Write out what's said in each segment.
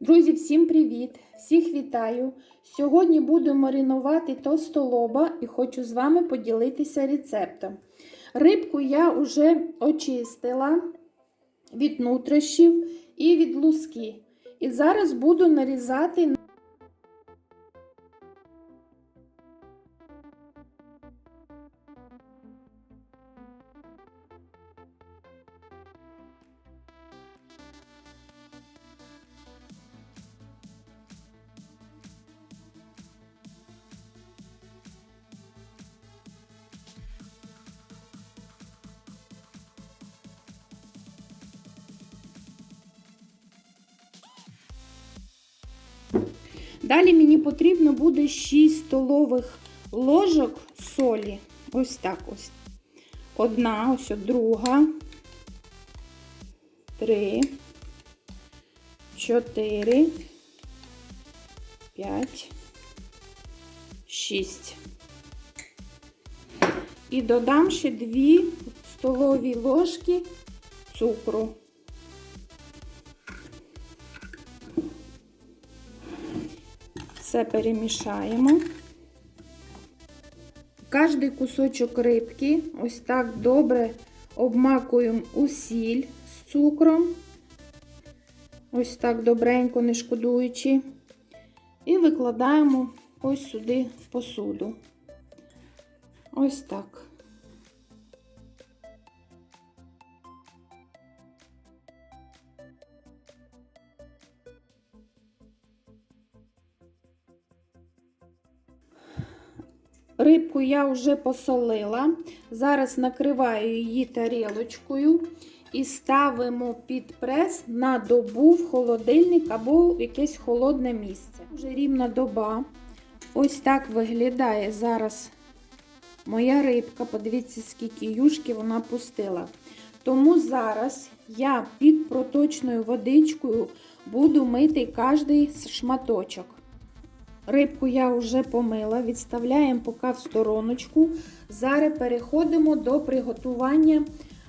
Друзі, всім привіт! Всіх вітаю! Сьогодні буду маринувати товстолоба і хочу з вами поділитися рецептом. Рибку я вже очистила від нутрощів і від луски. І зараз буду нарізати Далі мені потрібно буде 6 столових ложок солі. Ось так ось. Одна, ось друга, три, чотири, п'ять, шість. І додам ще 2 столові ложки цукру. Все перемішаємо. Кожний кусочок рибки ось так добре обмакуємо у сіль з цукром. Ось так добренько, не шкодуючи. І викладаємо ось сюди посуду. Ось так. Рибку я вже посолила. Зараз накриваю її тарілочкою і ставимо під прес на добу в холодильник або в якесь холодне місце. Вже рівна доба. Ось так виглядає зараз моя рибка. Подивіться, скільки юшки вона пустила. Тому зараз я під проточною водичкою буду мити кожний шматочок. Рибку я вже помила, відставляємо поки в стороночку. Зараз переходимо до приготування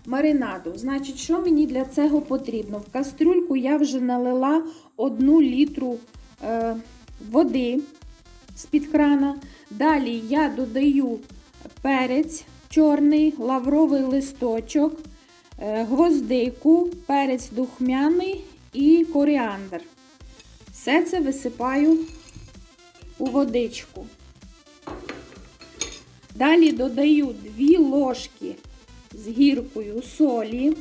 маринаду. Значить, що мені для цього потрібно? В кастрюльку я вже налила 1 літру е, води з-під крана. Далі я додаю перець чорний, лавровий листочок, е, гвоздику, перець духмяний і коріандр. Все це висипаю у водичку. Далі додаю 2 ложки з гіркою солі.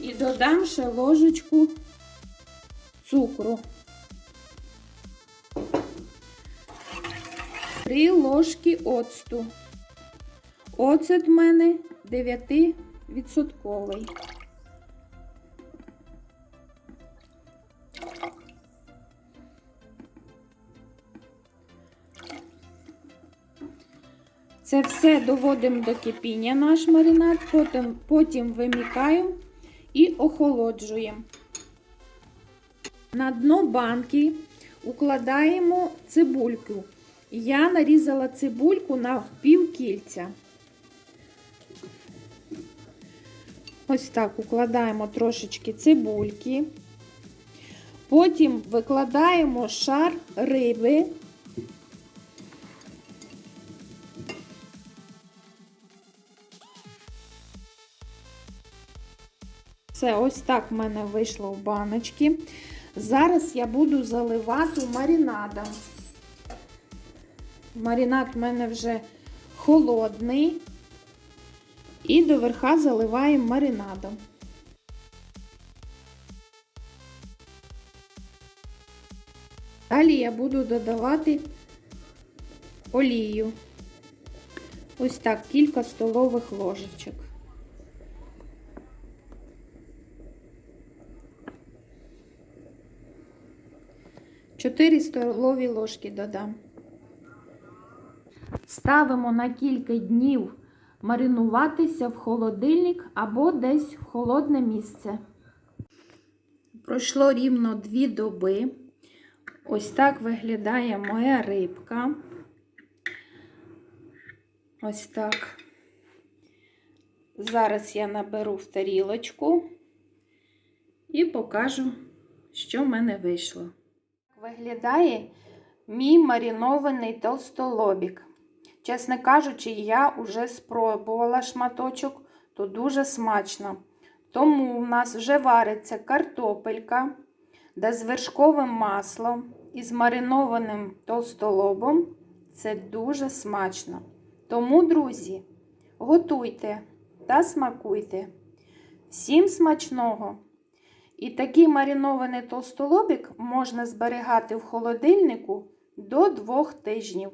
І додам ще ложечку цукру. 3 ложки оцту. Оцет в мене 9%. Це все доводимо до кипіння наш маринад, потім, потім вимікаємо і охолоджуємо. На дно банки укладаємо цибульку. Я нарізала цибульку на пів кільця. Ось так укладаємо трошечки цибульки. Потім викладаємо шар риби. Все, ось так в мене вийшло в баночки. Зараз я буду заливати маринадом. Маринад в мене вже холодний. І до верха заливаємо маринадом. Далі я буду додавати олію. Ось так, кілька столових ложечок. 4 столові ложки додам. Ставимо на кілька днів маринуватися в холодильник або десь в холодне місце. Пройшло рівно 2 доби. Ось так виглядає моя рибка. Ось так. Зараз я наберу в тарілочку і покажу, що в мене вийшло. Виглядає мій маринований толстолобік. Чесно кажучи, я вже спробувала шматочок, то дуже смачно. Тому в нас вже вариться картопелька, де з вершковим маслом і з маринованим толстолобом. Це дуже смачно. Тому, друзі, готуйте та смакуйте. Всім смачного! І такий маринований толстолобік можна зберігати в холодильнику до двох тижнів.